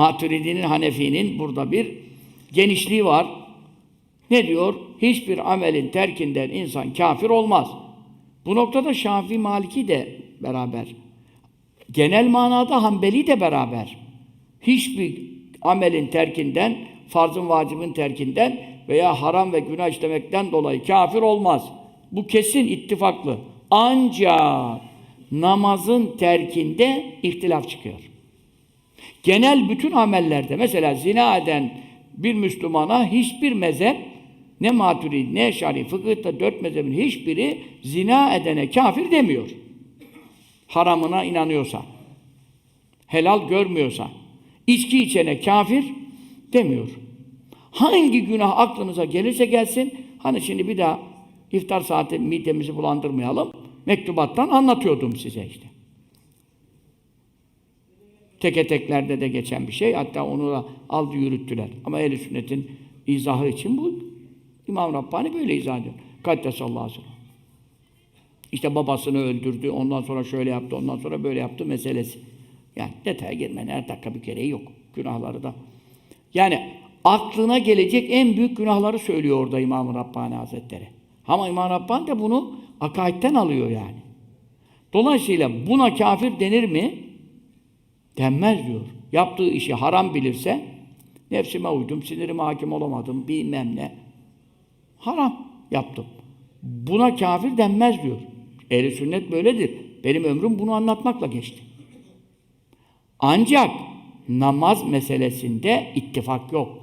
Maturidi'nin, Hanefi'nin burada bir genişliği var. Ne diyor? Hiçbir amelin terkinden insan kafir olmaz. Bu noktada Şafii Maliki de beraber. Genel manada Hanbeli de beraber. Hiçbir amelin terkinden, farzın vacibin terkinden veya haram ve günah işlemekten dolayı kafir olmaz. Bu kesin ittifaklı. Ancak namazın terkinde ihtilaf çıkıyor. Genel bütün amellerde mesela zina eden bir Müslümana hiçbir mezhep ne maturi ne şari fıkıhta dört mezhebin hiçbiri zina edene kafir demiyor. Haramına inanıyorsa, helal görmüyorsa, içki içene kafir demiyor. Hangi günah aklınıza gelirse gelsin, hani şimdi bir daha iftar saati midemizi bulandırmayalım, mektubattan anlatıyordum size işte. Teke teklerde de geçen bir şey. Hatta onu da aldı yürüttüler. Ama ehl sünnetin izahı için bu İmam Rabbani böyle izah ediyor. Kaddesallahu aleyhi ve sellem. İşte babasını öldürdü, ondan sonra şöyle yaptı, ondan sonra böyle yaptı meselesi. Yani detaya girmenin her dakika bir gereği yok. Günahları da. Yani aklına gelecek en büyük günahları söylüyor orada İmam Rabbani Hazretleri. Ama İmam Rabbani de bunu akaidden alıyor yani. Dolayısıyla buna kafir denir mi? Denmez diyor. Yaptığı işi haram bilirse, nefsime uydum, sinirime hakim olamadım, bilmem ne. Haram yaptım. Buna kafir denmez diyor. Ehli sünnet böyledir. Benim ömrüm bunu anlatmakla geçti. Ancak namaz meselesinde ittifak yok.